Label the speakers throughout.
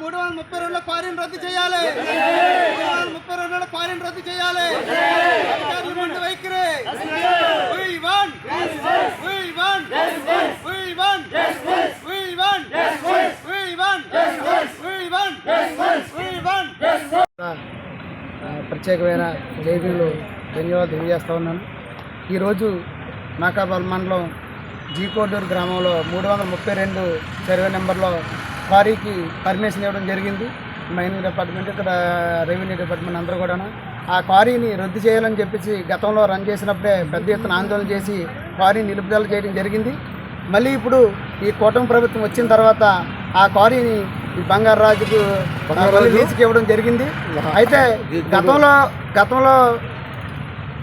Speaker 1: మూడు వందల ముప్పై రెండులో ఫారిన్ రద్దు చేయాలి. మూడు వందల ముప్పై రెండులో ఫారిన్ రద్దు చేయాలి. అధికారులు ముందు వైఖరి.
Speaker 2: ప్రత్యేకమైన జైలు ధన్యవాదాలు తెలియజేస్తా ఉన్నాను. ఈరోజు నాకాబాల్ మండలం జీకోడూరు గ్రామంలో మూడు వందల ముప్పై రెండు సర్వే నెంబర్లో క్వారీకి పర్మిషన్ ఇవ్వడం జరిగింది. మైనింగ్ డిపార్ట్మెంట్ ఇక్కడ రెవెన్యూ డిపార్ట్మెంట్ అందరూ కూడా ఆ క్వారీని రద్దు చేయాలని చెప్పేసి గతంలో రన్ చేసినప్పుడే పెద్ద ఎత్తున ఆందోళన చేసి క్వారీని నిలుపుదల చేయడం జరిగింది. మళ్ళీ ఇప్పుడు ఈ కూటమి ప్రభుత్వం వచ్చిన తర్వాత ఆ క్వారీని ఈ బంగారు రాజుకు లీజుకి ఇవ్వడం జరిగింది. అయితే గతంలో గతంలో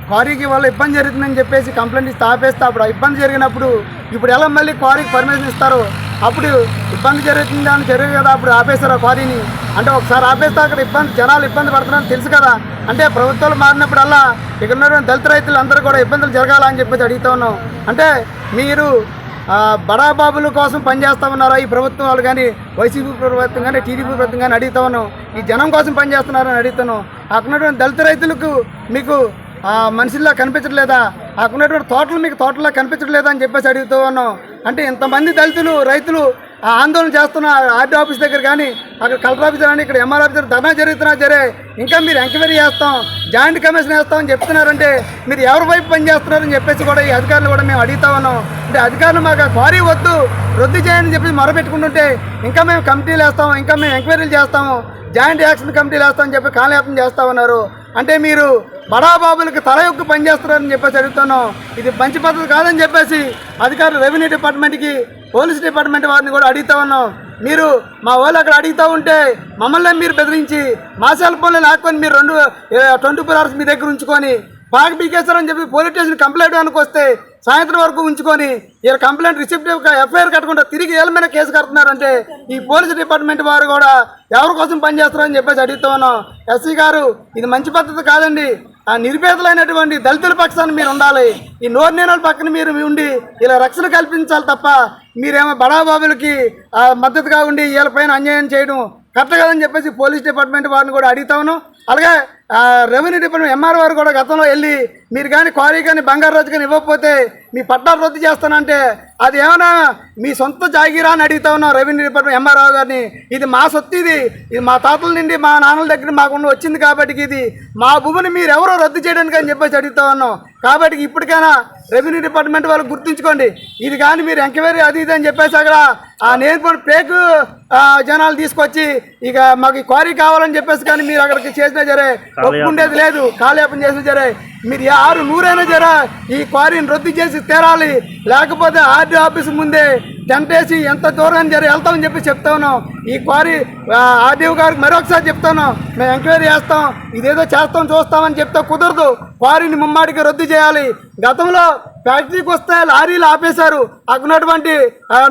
Speaker 2: క్వారీకి వల్ల ఇబ్బంది జరుగుతుందని చెప్పేసి కంప్లైంట్ ఇస్తే ఆపేస్తే అప్పుడు ఆ ఇబ్బంది జరిగినప్పుడు ఇప్పుడు ఎలా మళ్ళీ క్వారీకి పర్మిషన్ ఇస్తారు అప్పుడు ఇబ్బంది జరుగుతుంది అని జరిగింది కదా అప్పుడు ఆపేస్తారు ఆ క్వారీని. అంటే ఒకసారి ఆపేస్తే అక్కడ ఇబ్బంది జనాలు ఇబ్బంది పడుతున్నారని తెలుసు కదా. అంటే ప్రభుత్వాలు మారినప్పుడల్లా ఇక్కడ ఉన్నటువంటి దళిత రైతులు అందరూ కూడా ఇబ్బందులు జరగాలని చెప్పేసి అడుగుతా ఉన్నాం. అంటే మీరు బడాబాబుల కోసం పనిచేస్తా ఉన్నారా? ఈ ప్రభుత్వం వాళ్ళు కానీ వైసీపీ ప్రభుత్వం కానీ టీడీపీ ప్రభుత్వం కానీ అడుగుతా ఉన్నాం. ఈ జనం కోసం పనిచేస్తున్నారని అడుగుతున్నాం అక్కడ దళిత రైతులకు మీకు ఆ, మనుషుల్లా కనిపించట్లేదా? అక్కడ ఉన్నటువంటి తోటలు మీకు తోటలా కనిపించట్లేదా అని చెప్పేసి అడుగుతూ ఉన్నాం. అంటే ఇంతమంది దళితులు రైతులు ఆ ఆందోళన చేస్తున్న ఆర్డీ ఆఫీస్ దగ్గర కానీ అక్కడ కలెక్టర్ ఆఫీసర్ కానీ ఇక్కడ ఎంఆర్ ఆఫీసర్ ధర్నా జరుగుతున్నా సరే ఇంకా మీరు ఎంక్వైరీ చేస్తాం జాయింట్ కమిషన్ వేస్తామని చెప్తున్నారంటే మీరు ఎవరి వైపు పనిచేస్తున్నారని చెప్పేసి కూడా ఈ అధికారులు కూడా మేము అడుగుతా ఉన్నాం. అంటే అధికారులు మాకు క్వారీ వద్దు రద్దు చేయని చెప్పి మొరపెట్టుకుంటుంటే ఇంకా మేము కమిటీలు వేస్తాము ఇంకా మేము ఎంక్వైరీలు చేస్తాము జాయింట్ యాక్షన్ కమిటీలు వేస్తామని చెప్పి కాలయాపన చేస్తా ఉన్నారు. అంటే మీరు బడాబాబులకు తల యొక్క పనిచేస్తున్నారని చెప్పేసి అడుగుతున్నాం. ఇది మంచి పద్ధతి కాదని చెప్పేసి అధికారులు రెవెన్యూ డిపార్ట్మెంట్కి పోలీస్ డిపార్ట్మెంట్ వారిని కూడా అడుగుతా ఉన్నాం. మీరు మా వాళ్ళు అక్కడ అడుగుతూ ఉంటే మమ్మల్ని మీరు బెదిరించి మా సెల్ ఫోన్లో లాక్కొని మీరు రెండు ట్వంటీ ఫోర్ అవర్స్ మీ దగ్గర ఉంచుకొని పాక్ పీకేస్తారని చెప్పి పోలీస్ స్టేషన్ కంప్లైంట్ అనుకు వస్తే సాయంత్రం వరకు ఉంచుకొని వీళ్ళ కంప్లైంట్ రిసిప్ట్ ఎఫ్ఐఆర్ కట్టకుండా తిరిగి ఏళ్ళ మీద కేసు కడుతున్నారంటే ఈ పోలీస్ డిపార్ట్మెంట్ వారు కూడా ఎవరి కోసం పనిచేస్తారని చెప్పేసి అడుగుతా ఉన్నాం. ఎస్సీ గారు ఇది మంచి పద్ధతి కాదండి. ఆ నిర్భేదలైనటువంటి దళితుల పక్షాన్ని మీరు ఉండాలి. ఈ నోరు నేనల పక్కన మీరు ఉండి ఇలా రక్షణ కల్పించాలి తప్ప మీరేమో బడాబాబులకి మద్దతుగా ఉండి వీళ్ళ పైన అన్యాయం చేయడం కరెక్ట్ కాదని చెప్పేసి పోలీస్ డిపార్ట్మెంట్ వారిని కూడా అడుగుతాను అలాగే రెవెన్యూ డిపార్ట్మెంట్ ఎంఆర్ వారు కూడా గతంలో వెళ్ళి మీరు కానీ క్వారీ కానీ బంగారు రోజు కానీ ఇవ్వకపోతే మీ పట్టాలు రద్దు చేస్తానంటే అది ఏమైనా మీ సొంత జాగీరా అని అడుగుతా ఉన్నాం రెవెన్యూ డిపార్ట్మెంట్ ఎంఆర్ఓ గారిని. ఇది మా సొత్తు ఇది. ఇది మా తాతల నుండి మా నాన్నల దగ్గర మాకు ఉన్న వచ్చింది కాబట్టి ఇది. మా భూమిని మీరు ఎవరో రద్దు చేయడానికి అని చెప్పేసి అడుగుతా ఉన్నాం కాబట్టి ఇప్పటికైనా రెవెన్యూ డిపార్ట్మెంట్ వాళ్ళు గుర్తుంచుకోండి. ఇది కానీ మీరు ఎంక్వైరీ అది ఇది అని చెప్పేసి అక్కడ ఆ నేర్పడి పేకు జనాలు తీసుకొచ్చి ఇక మాకు క్వారీ కావాలని చెప్పేసి కానీ మీరు అక్కడికి చేసినా సరే ఒప్పుకుండేది లేదు. కాలయాపన చేసి జరే మీరు ఆరు నూరైనా జరా ఈ క్వారీని రద్దు చేసి తీరాలి. లేకపోతే ఆర్డీ ఆఫీస్ ముందే టెంటేసి వేసి ఎంత దూరం జర వెళ్తామని చెప్పి చెప్తా ఉన్నాం. ఈ క్వారీ ఆర్డీఓ గారికి మరొకసారి చెప్తాను మేము ఎంక్వైరీ చేస్తాం. ఇదేదో చేస్తాం చూస్తామని చెప్తే కుదరదు. క్వారీని ముమ్మాడికి రద్దు చేయాలి. గతంలో ఫ్యాక్టరీకి వస్తే లారీలు ఆపేశారు అక్కడ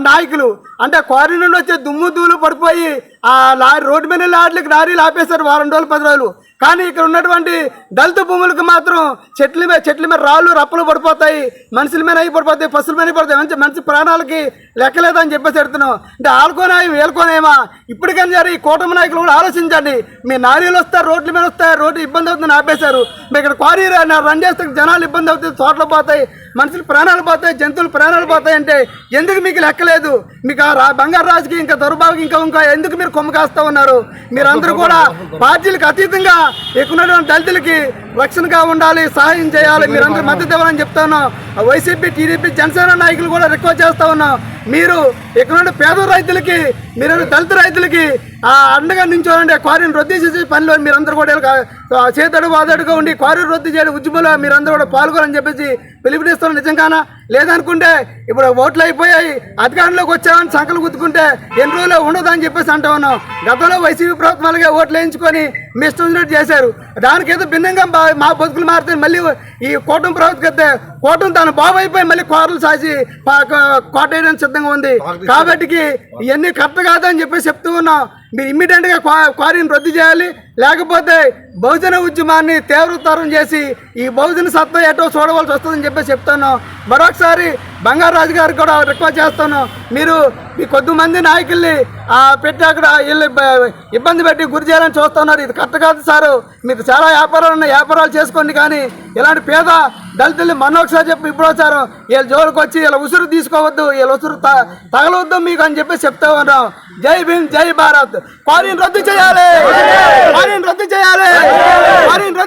Speaker 2: నాయకులు. అంటే క్వారీ నుండి వచ్చే దుమ్ము దూలు పడిపోయి ఆ లారీ రోడ్డు మీద లారీలకు లారీలు ఆపేశారు వారం రోజులు పది రోజులు. కానీ ఇక్కడ ఉన్నటువంటి దళిత భూములకు మాత్రం చెట్ల మీద చెట్ల మీద రాళ్ళు రప్పలు పడిపోతాయి. మనుషుల మీద అయి పడిపోతాయి పశువుల మీద పడతాయి మంచి మంచి ప్రాణాలకి లెక్కలేదని చెప్పేసి చెడుతున్నాం అంటే ఆడుకోనాయి వేలుకోనేమా ఇప్పటికైనా సరే ఈ కూటమి నాయకులు కూడా ఆలోచించండి. మీ నారీలు వస్తారు రోడ్ల మీద వస్తారు రోడ్డు ఇబ్బంది అవుతుందని ఆపేశారు. మీ ఇక్కడ క్వారీ రన్ చేస్తే జనాలు ఇబ్బంది అవుతుంది తోటలు పోతాయి మనుషులు ప్రాణాలు పోతాయి జంతువులు ప్రాణాలు పోతాయి అంటే ఎందుకు మీకు లెక్కలేదు? మీకు ఆ రా బంగారు రాజుకి ఇంకా దౌర్భాగ్యం ఇంకా ఇంకా ఎందుకు మీరు కొమ్ము కాస్తా ఉన్నారు? మీరందరూ కూడా పార్టీలకు అతీతంగా ఎక్కువ దళితులకి రక్షణగా ఉండాలి సహాయం చేయాలి మీరందరూ మద్దతు ఇవ్వాలని చెప్తాను. వైసీపీ టీడీపీ జనసేన నాయకులు కూడా రిక్వెస్ట్ చేస్తా ఉన్నాం. మీరు ఇక్కడ నుండి పేద రైతులకి మీరు దళిత రైతులకి ఆ అండగా నించోనండి క్వారీని రద్దు చేసే పనిలో మీరందరూ కూడా చేతడు వాదడుగా ఉండి క్వారీ రద్దు చేయడం ఉద్యమంలో మీరందరూ కూడా పాల్గొనని చెప్పేసి పిలుపునిస్తున్నారు నిజంగానా? లేదనుకుంటే ఇప్పుడు ఓట్లు అయిపోయాయి అధికారంలోకి వచ్చామని సంకలు గుర్తుకుంటే ఎన్ని రోజులు ఉండదని చెప్పేసి అంటా ఉన్నాం. గతంలో వైసీపీ ప్రభుత్వాలుగా ఓట్లు వేయించుకొని మీ ఇష్టం వచ్చినట్టు చేశారు. దానికేదో భిన్నంగా మా బతుకులు మారితే మళ్ళీ ఈ కూటమి ప్రభుత్వం అయితే కూటమి తను అయిపోయి మళ్ళీ కోటలు సాసి పా- కోట వేయడానికి సిద్ధంగా ఉంది. కాబట్టికి ఇవన్నీ కరెక్ట్ కాదని చెప్పేసి చెప్తూ ఉన్నాం. మీరు ఇమ్మీడియట్గా క్వారీని రద్దు చేయాలి. లేకపోతే బహుజన ఉద్యమాన్ని తీవ్రతరం చేసి ఈ బహుజన సత్తా ఎటో చూడవలసి వస్తుందని చెప్పేసి చెప్తాను మరొకసారి బంగారాజు గారికి కూడా రిక్వెస్ట్ చేస్తున్నాం మీరు మీ కొద్ది మంది నాయకుల్ని పెట్టి అక్కడ వీళ్ళు ఇబ్బంది పెట్టి గురి చేయాలని చూస్తున్నారు. ఇది కరెక్ట్ కాదు సారు. మీకు చాలా వ్యాపారాలు ఉన్నాయి. వ్యాపారాలు చేసుకోండి కానీ ఇలాంటి పేద దళితుల్ని మనోక్షా చెప్పి ఇప్పుడు వచ్చారు. వీళ్ళ జోలికి వచ్చి వీళ్ళ ఉసురు తీసుకోవద్దు. వీళ్ళ ఉసురు త- తగలవద్దు మీకు అని చెప్పి చెప్తా ఉన్నాం. జై భీమ్ జై భారత్. క్వారీని రద్దు చేయాలి. క్వారీని రద్దు చేయాలి. క్వారీని